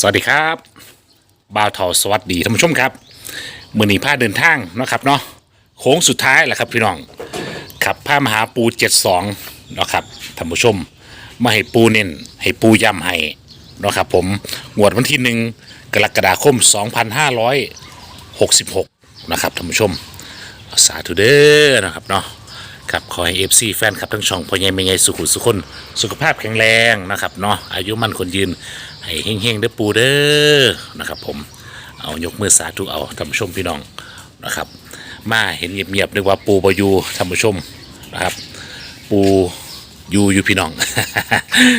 สวัสดีครับบ่าวทอสวัสดีท่านผู้ชมครับมือนีผ้าเดินทางนะครับเนาะโค้งสุดท้ายแหละครับพี่น้องขับผ้ามหาปู 72นะครับท่านผู้ชม มาให้ปูเน้นให้ปูย้ำให้นะครับผมงวดวันที่หนึ่งกรกฎาคม 2566นะครับท่านผู้ชม สาธุเด้อนะครับเนาะครับขอให้เอฟซีแฟนครับทั้งช่องพ่อใหญ่แม่ใหญ่สุขุสุขคน สุขภาพแข็งแรงนะครับเนาะอายุมั่นคนยืน ให้เฮงๆเด้อปูเด้อนะครับ ผมเอายกมือสาธุเอาท่านผู้ชมพี่น้องนะครับ มาเห็นเงียบๆนึกว่าปูบอยู่ท่านผู้ชมนะครับ ปูอยู่อยู่พี่น้อง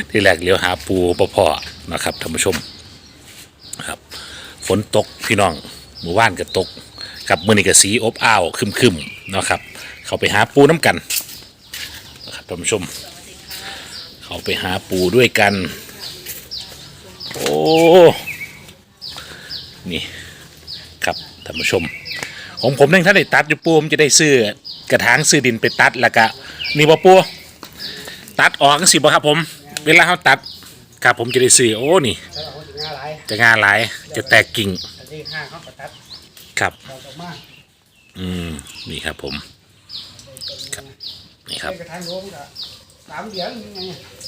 ที่แรกเลี้ยวหาปูปะพ่อนะครับท่านผู้ชมนะครับฝนตกพี่น้องหมู่บ้านก็ตก กับมือนี่ก็สีอบอ้าวคึมๆเนะครับ เขาไปหาปูน้ำกันนะครับท่านผู้ชม เขาไปหาปูด้วยกัน โอ้ นี่ ครับท่านผู้ชม ของผมเนี่ยถ้าได้ตัดอยู่ปูมจะได้ซื้อกระถางซื้อดินไปตัดแล้วก็นี่บ่ปูตัดออกกันสิบ่ครับผม เวลาเขาตัดครับผมจะได้ซื้อโอ้นี่ถ้าเราถึงห้าหลจะงาหลายจะแตกกิ่งครับ อืมนี่ครับผมครับนี่ครับกระทางโน้มก็สามเดือนยังไง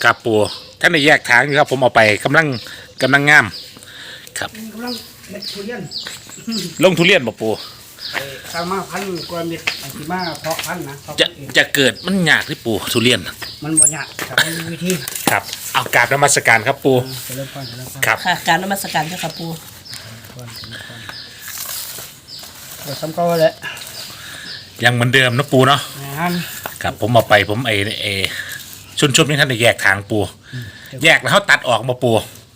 ครับปูท่านได้แยกทางอยู่ครับผมเอาไปกำลัง กำลังงาม ครับ กำลังเม็ดทุเรียนลงทุเรียนบ่ปูไปสร้างมาพันกว่าเม็ดอันที่มาเพาะพันธุ์นะเพาะจะพันธุ์เองจะเกิดมันยากที่ปูทุเรียนมันบ่ยากแต่มันมีวิธีครับ เอากราบนมัสการครับปูจะเริ่มก่อนจะเริ่มก่อนครับ ค่ะการนมัสการเจ้าค่ะปูก่อนจะเริ่มก่อนเดี๋ยวซ้ำเก็แหละยังเหมือนเดิมนะปูเนาะงานครับ ผมเอาไปผมไอเอชุนชุบนี่ท่านได้แยกทางปู แยกแล้วเขาตัดออกมาปู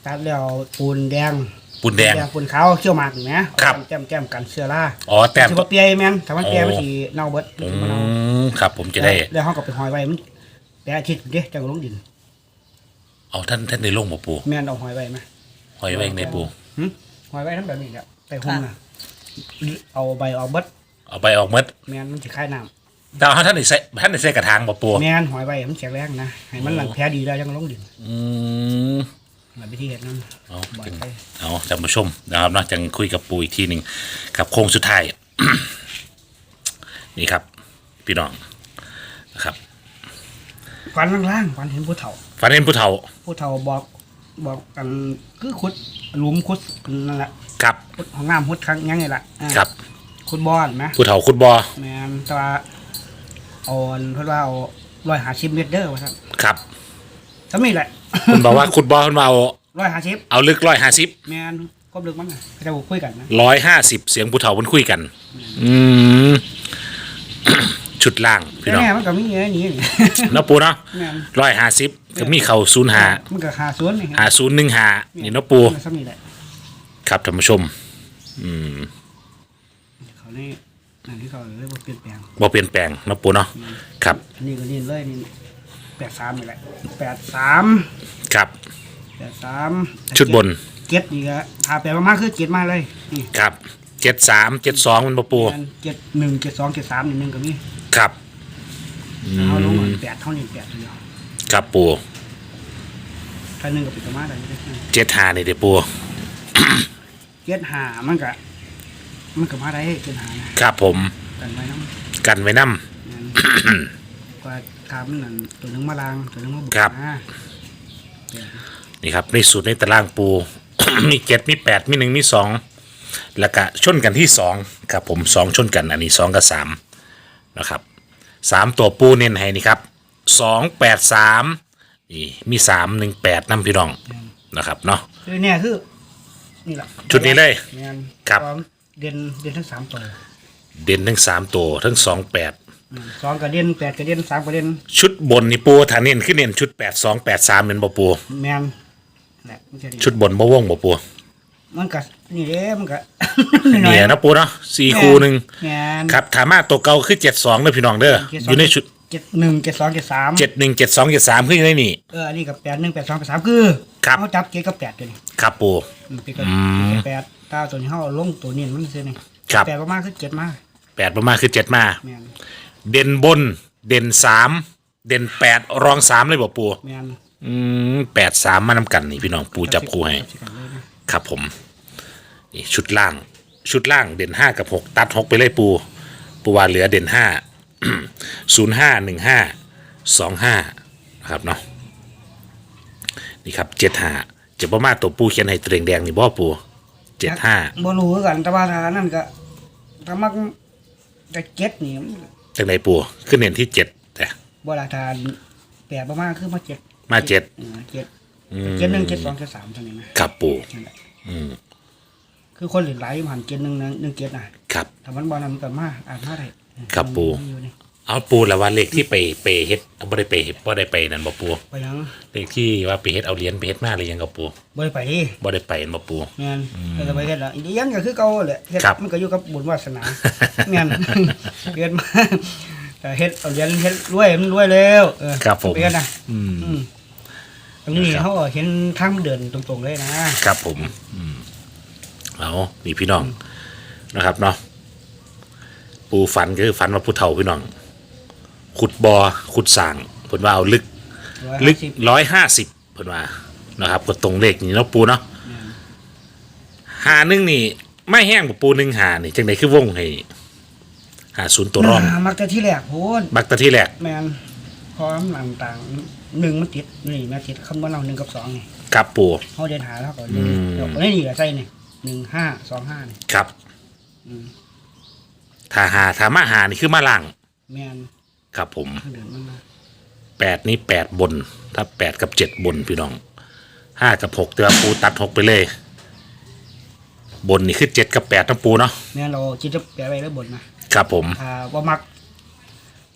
ตัดแล้วปูนแดงปูนแดง ปูนขาวเขี้ยวหมากเห็นะครับ แก้มแก้มกันเชื้อราอ๋อแต้ม สิบ่เปียแม่นถ้ามันเปียอ๋อมันสิเน่าเบิดมันอืสิบ่เน่ามครับ ผมจะได้ แล้วเขาก็ไปหอยไว้มันแปะอาทิตย์เด้จังลงดิน เอาท่านท่านได้ลงมาปูแม่นเอาหอยไว้ไหมหอยไว้ในปูหึหอยไว้ทั้งแบบนี้แหละไปหุ้มน่ะเอาใบออกเบิดเอาไปออกเมดแม่นมันสิคายน้แต่เอาท่านได้ใส่ท่านได้ใส่กระถางมาปูำแม่นหอยไว้มันแข็งแรงนะให้มันหลังแพ้ดีแล้วจังลงดินอืม แบบวิธีเฮ็ดนั่นเอาบ่อยจังไปเอาท่านผู้ชมนะครับเนาะจังคุยกับปูอีกทีหนึ่งกับโค้งสุดท้าย นี่ครับ พี่น้องนะครับฟันล่างๆฟันเห็นผู้เฒ่า ฟันเห็นผู้เฒ่าผู้เฒ่าบอกบอกกันคือขุดหลุมขุดนั่นแหละครับขุดของน้ำขุดครั้งยังไงล่ะอ่าครับขุดบ่อนไหมผู้เฒ่าคุดบอแม่นแต่ว่าเอาอันเพิ่นว่าเอาร้อยหาชิมเมตรเด้อว่าซั่นครับ สมีแหละคุณบอกว่าคุดบอคุณมาเอาร้อยหาชิปเอาลึกร้อยห้าสิบแม่นก็ลึกมันน่ะเขาจะบอกคุยกันนะร้อยห้าสิบเสียงผู้เฒ่ามันคุยกัน อืม ชุดล่างพี่น้องแม่มันก็มีอย่างนี้เนาะปูเนาะแม่นร้อยห้าสิบก็มีเข่าศูนย์หามันก็หาสวนนี่หาศูนย์หนึ่งหานี่เนาะปูสมีแหละครับท่านผู้ชม อืมเขานี่นั่นที่เขาเลยว่าเปลี่ยนแปลงบ่เปลี่ยนแปลงเนาะปูเนาะครับอันนี้ก็นี่เลยนี่ แปดสามนี่แหละแปดสามครับ แปดสามชุดบนเจ็ดนี่ก็หาแปลมากๆคือเจ็ดมาเลยนี่ครับเจ็ดสามเจ็ดสองมันบ่ปูอันเจ็ดหนึ่งเจ็ดสองเจ็ดสามนี่หนึ่งก็มีครับอืเอาลงมแปดเท่านี้แปดเดียวครับปูถ้าหนึ่งก็เป็นประมาณอะไรนี่เจ็ดหานี่เด้อปูเจ็ดหามันก็มันก็มาได้เจ็ดหานะครับผมกันไว้น้ำกันไว้นํนั่นกว่า ถามนั่นตัวหนึงมาลางตัวหนึงมาบุกครับ นะนี่ครับในสูตรในตารางปู มีเจ็ดมีแปดมีหนึ่งมีสองแล้วก็ชนกันที่สองครับผมสองชนกันอันนี้สองกับสามนะครับสามตัวปูเน้นให้นี่ครับสองแปดสามนี่มีสามหนึ่งแปดน้ำพี่น้องนะครับเนาะ คือเนี่ยคือนี่แหละชุดนี้เลยแม่นครับสองเด่นเด่นทั้งสามตัวเด่นทั้งสามตัวทั้งสองแปดอืม สองกระเด่นแปดกระเด่นสามกระเด่นชุดบนนี่ปูฐานเน้นขึ้นเน้นชุดแปดสองแปดสามเป็นบ่ปูแมนแหละมันจะดีชุดบนบ่วงบ่ปูมันก็นี่เด้มันก็ เนี่ยนะปูเนาะสี่คูหนึ่งแมนครับถามาตัวเก่าคือเจ็ดสองเด้อพี่น้องเด้ออยู่ในชุดเจ็ดหนึ่งเจ็ดสองเจ็ดสามเจ็ดหนึ่งเจ็ดสองเจ็ดสามคืออยู่ในนี่ เอออันนี้กับแปดหนึ่งแปดสองแปดสามคือครับ เขาจับเจ็ดกับแปดตัวนี้ครับปู อืมเป็นกับอืมแปดตาตัวนี้เขาเอาลงตัวนี้มันซื้อนี่ครับ แปดประมาณคือเจ็ดมากแปดประมาณคือเจ็ดมา แมน เด่นบน เด่นสามเด่นแปดรองสามเลยบอกปูแมนอืมแปดสามมานำกันนี่พี่น้องปูจับคู่ให้จับกันเลยนะครับผมนี่ชุดล่าง ชุดล่างเด่นห้ากับหกตัดหกไปเลยปู ปูว่าเหลือเด่นห้า ศูนย์ห้าหนึ่งห้าสองห้านะครับเนาะนี่ครับเจ็ดห้าจะประมาณตัวปูเขียนให้ตัวแดงๆนี่บ่ปูเจ็ดห้าบ่รู้คือกันแต่ว่าทางนั้นก็ถ้ามักจะเจ็ดนี่ จากไหนปูขึ้นเน้นที่เจ็ดแต่บ่ละทานแปลประมาณคือมาเจ็ดมาเจ็ดเออเจ็ดอืมเจ็ดหนึ่งเจ็ดสองเจ็ดสามเท่านี้นะครับปูนั่นแหละอืมคือคนเหลือหลายอยู่หันเจ็ดหนึ่งนะหนึ่งเจ็ดนะ ครับ ถ้ามันบ่นำกันมาอ่านมาได้ครับปู่มีอยู่นี่ เอาปูแล้วว่าเลขที่ไปไปเฮ็ดบ่ได้ไปเฮ็ดบ่ได้ไปนั่นบ่ปูไปยังเลขที่ว่าไปเฮ็ดเอาเหรียญไปเฮ็ดมาหรือยังกับปูบ่ได้ไปดิบ่ได้ไปนั่นบ่ปูแม่นแต่จะไปเฮ็ดละอีกอย่างก็คือเก่าแหละเฮ็ดครับมันก็อยู่กับบุญวาสนาแม่นเรียนมาแต่เฮ็ดเอาเรียนเฮ็ดรวยมันรวยแล้วเออครับผมไปกันนะอืมอืมตรงนี้เขาก็เห็นทางเดินตรงๆเลยนะครับผมอืมเอานี่พี่น้องนะครับเนาะปูฝันก็คือฝันว่าผู้เฒ่าพี่น้อง ขุดบอ่อขุดสร้างเพิ่นว่าเอาลึกลึก150ร้อยห้าสิบเพิ่นว่านะครับก็ตรงเลขนี่เนาะปูเนาะหาหนึ่งนี่ไม่แห้งกว่าปูหนึ่งหานี่จังไดคือวงให้หาศูนย์ตัวรองามักจะที่แรกโพดบักตะที่แรกแม่นพร้อมหลังต่างหนึ่งมันติดนี่แม่ติดคำว่าเราหนึ่งกับสองนี่ครับปู เขาเดินหาแล้วก็อืม เดี๋ยวนี่นี่ก็ใส่นี่หนึ่งห้าสองห้านี่ครับ อืมถ้าหาถ้ามาหานี่คือมาล่างแม่น ครับผมทางเดินมันมาแปดนี่แปดบน ถ้าแปดกับเจ็ดบนพี่น้องห้ากับหกเตือปูตัดหกไปเลย บนนี่คือเจ็ดกับแปดทั้งปูเนาะแม่นเราจิตจะแปลไว้แล้วบนนะครับผมถ้าว่ามัก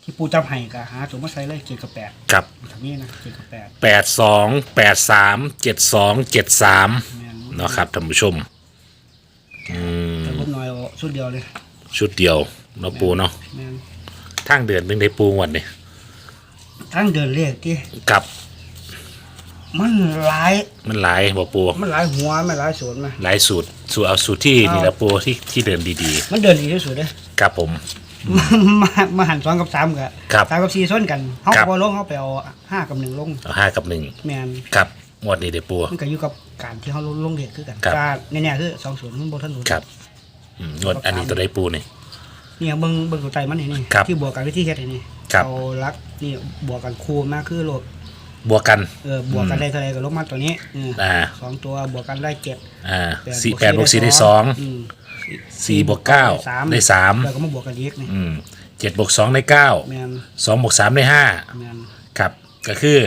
ที่ปูจับให้ก็หาตัวมาใส่เลยเจ็ดกับแปดครับทำนี้นะเจ็ดกับแปดแปดสองแปดสามเจ็ดสองเจ็ดสามแม่นเนาะครับท่านผู้ชมอืมแต่ลดน้อยเอาชุดเดียวเลย ชุดเดียวเนาะปูเนาะแม่น ทางเดือนเป็นได้ปูงวันนี่ทั้งเดินเรียกที่กับ มันหลายมันหลายบ่ปูมันหลายหัวมันหลายสวนมา หลายสูตร สูตรเอาสูตรที่เอานี่นี่แหละปูที่ที่เดินดีมันเดินดีที่สุดเลยๆครับผม มามาหันสองกับสามกับครับสามกับสี่ส้นกันเขาครับ พอลงเขาไปเอาห้ากับหนึ่งลงเอาห้ากับหนึ่งแมนครับงวดนี้เด้อปู มันก็อยู่กับการที่เขาลงลงเด็กคือกันครับ การเนี่ยๆคือสองศูนย์มันบนถนนครับอืมงวดอันนี้ตัวได้ปูนี่ เนี่ยเบิ้งเบิ้งตัวใจมันนี่นี่ครับที่บวกกันวิธีเฮ็ดนี่ครับ เอาลักนี่บวกกันคูณมาคือโหลดบวกกัน เออบวกกันได้เท่าไรก็ลบมาตัวนี้เอออ่า สองตัวบวกกันได้เจ็ดอ่าแปดสี่บวกแปดบวกสี่ได้สองมสี่บวกเก้าได้สามแล้วก็มาบวกกันอีกนี่อืมเจ็ดบวกสองได้เก้าแมนสองบวกสามได้ห้าแมนครับ ก็คือ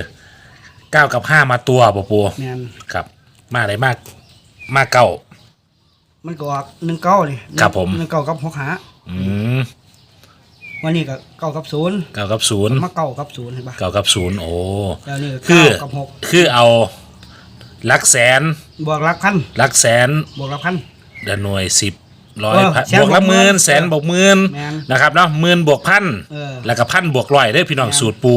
เก้ากับห้ามาตัวบ่ปูแมนครับ มาอะไรมาก มากเก้า มันก็ออกหนึ่งเก้าเลยครับผม หนึ่งเก้ากับหกหา อืมวันนี้ก็เก้ากับศูนย์เก้ากับศูนย์มาเก้ากับศูนย์เห็นปะเก้ากับศูนย์โอ้แล้วนี่ก็คือเก้ากับหกคือเอาหลักแสนบวกหลักพันหลักแสนบวกหลักพัน เดือนหน่วยสิบร้อยเออพันแสนบวกละบวกหมื่นหมื่นแสนบวกหมื่นแม่นนะครับเนาะหมื่นบวกพันเออ แล้วก็พันบวกร้อยได้อพี่น้องแม่นสูตรปู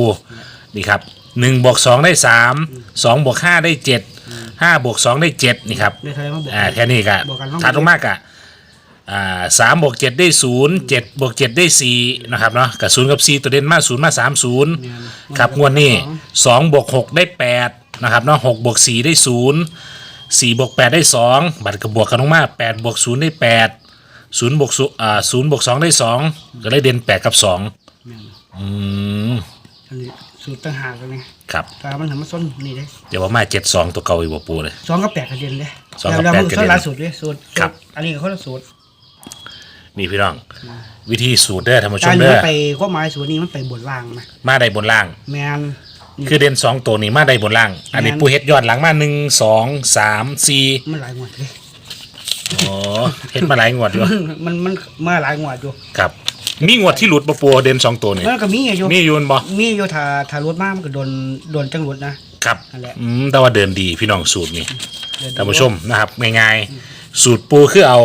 นี่ครับหนึ่งบวกสองได้สามสองบวกห้าได้เจ็ดห้าบวกสองได้เจ็ดนี่ครับ ได้เท่าไหรมาบวก อ่าแค่นี้ก็บวกกันลงถัดลงมากอะ อ่าสามบวกเจ็ดได้ศูนย์เจ็ดบวกเจ็ดได้สี่นะครับเนาะกับศูนย์กับสี่ตัวเด่นมาศูนย์มาสามศูนย์แม่นครับงวดนี้สองบวกหกได้แปดนะครับเนาะหกบวกสี่ได้ศูนย์สี่บวกแปดได้สองบัตรกับบวกกันลงมาแปดบวกศูนย์ได้แปดศูนย์บวกศูอ่าศูนย์บวกสองได้สองก็ได้เด่นแปดกับสองแม่นอืมอันนี้สูตรต่างหากกันไงครับตามันทำมาส้นนี่เลยเดี๋ยวว่ามาเจ็ดสองตัวเก่าอีกบ่ปูเลยสองกับแปดกระเด็นเลยสองกับแล้วแปดมันกระเด็นส้นล่าสุดเลยสูตรครับอันนี้ก็คนละสูตร นี่พี่น้อง วิธีสูตรเด้อท่านผู้ชกามรเด้นี้อไปข้อหมายสูตรนี้มันไปบนล่างนะมาได้บนล่าง แมนนี่ คือเด่นสองตัวนี้มาได้บนล่าง อันนี้แม่น ปูเฮ็ดยอดหลังมาหนึ่งสองสามสี่มันหลายงวดเลย อ๋อเฮ็ดมาหลายงวดอยู่ มันมันมาหลายงวดอยู่ครับ มีงวดที่หลุดปะปัวเด่นสองตัวนี่มันก็มีอยู่มีอยูนบ่มีอยู่ถ้าถ้ารถมากมันก็โดนโดนจังหลุดนะ ครับนั่นแหละ อืมแต่ว่าเดินดีพี่น้องสูตรนี่ เดินท่านผู้ชมนะครับง่ายๆสูตรปูคือเอา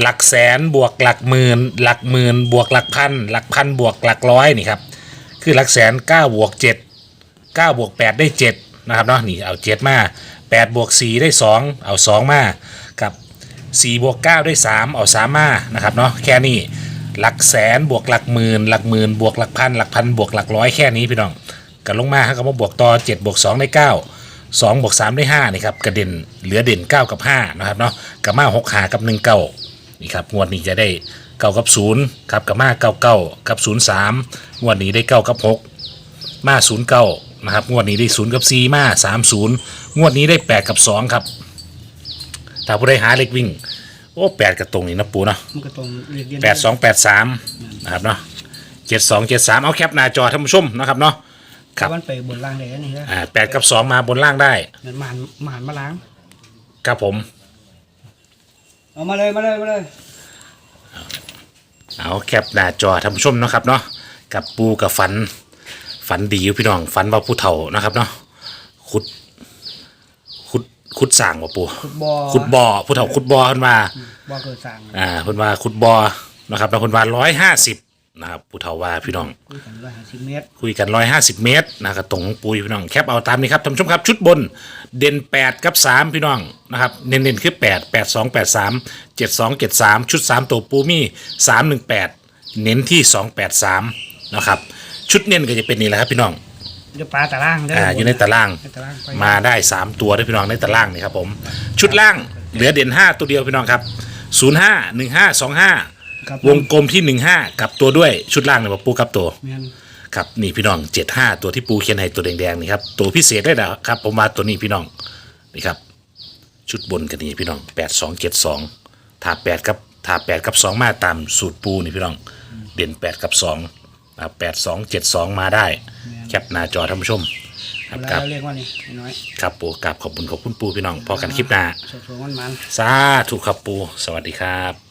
หลักแสนบวกหลักหมื่นหลักหมื่นบวกหลักพันหลักพันบวกหลักร้อยนี่ครับคือหลักแสนเก้าบวกเจ็ดเก้าบวกแปดได้เจ็ดนะครับเนาะนี่เอาเจ็ดมาแปดบวกสี่ได้สองเอาสองมากับสี่บวกเก้าได้สามเอาสามมานะครับเนาะแค่นี้หลักแสนบวกหลักหมื่นหลักหมื่นบวกหลักพันหลักพันบวกหลักร้อยแค่นี้พี่น้องกันลงมาฮะก็มาบวกต่อเจ็ดบวกสองได้เก้าสองบวกสามได้ห้านี่ครับกระเด็นเหลือเด่นเก้ากับห้านะครับเนาะกับมาหกหากับหนึ่งเก้า นี่ครับงวดนี้จะได้เก้ากับศูนย์ครับกับมาเก้าเก้ากับศูนย์สามงวดนี้ได้เก้ากับหกมาศูนย์เก้านะครับงวดนี้ได้ศูนย์กับสี่มาสามศูนย์งวดนี้ได้แปดกับสองครับถ้าผู้ใดหาเล็กวิ่ง โอ้แปดกับตรงนี้นะปูเนาะมันก็ตรงเรียนเรียนแปดสองแปดสามนะครับเนาะเจ็ดสองเจ็ดสามเอาแคปหน้าจอท่านผู้ชมนะครับเนาะครับมันไปบนล่างได้อันนี่นะอ่าแปดกับสองมาบนล่างได้ มันหมานหมานมาล้าง ครับผม เอามาเลยมาเลยมาเลยเอาแคปหน้าจอท่านผู้ชมเนาะครับเนาะกับปูกับฝัน ฝันดีอยู่พี่น้องฝันว่าผู้เฒ่านะครับเนาะขุดขุดขุดสร้างว่าปูขุดบ่อขุดบ่อผู้เฒ่าขุดบ่อเพิ่นว่าบ่อเกิดสร้างอ่าเพิ่นว่าขุดบ่อนะครับแล้วเพิ่นว่าร้อยห้าสิบ นะครับผู้เฒ่าว่าพี่น้อง คุยกันว่าสิเมตรคุยกัน 150 เมตรนะครับตรงของปุยพี่น้องแคปเอาตามนี้ครับท่านผู้ชมครับชุดบนเด่น 8 กับ 3 พี่น้องนะครับเน้นๆคือ 8 8 2 8 3 7 2 7 3 ชุด 3 ตัวปูมี่ 318 เน้นที่ 283 นะครับชุดเน้นก็จะเป็นนี่แหละครับพี่น้องเดี๋ยวปลาตารางเด้อ่าอยู่ในตาราง ในตารางไปมาได้ 3 ตัวด้วยพี่น้องในตารางนี่ครับผม ชุดล่างเหลือเด่น 5 ตัวเดียวพี่น้องครับ 05 15 25 ครับวงกลมที่15กับตัวด้วยชุดล่างเนี่ยปูกับตัว แม่นครับนี่พี่น้อง75ตัวที่ปูเขียนให้ตัวแดงๆนี่ครับตัวพิเศษได้แล้วครับ ผมมาตัวนี้พี่น้องนี่ครับ ชุดบนกันนี่พี่น้อง8272ถ้า8กับถ้า8กับ2มาตามสูตรปูนี่พี่น้อง เด่น8กับ2นะครับ8272มาได้ แคปหน้าจอท่านผู้ชมครับเวคลารับเราเรียกว่านี่น้อยครับปูกราบขอบคุณขอบคุณปูพี่น้องพอกันคลิปหน้า สดๆมันมันสาธุครับปู สวัสดีครับ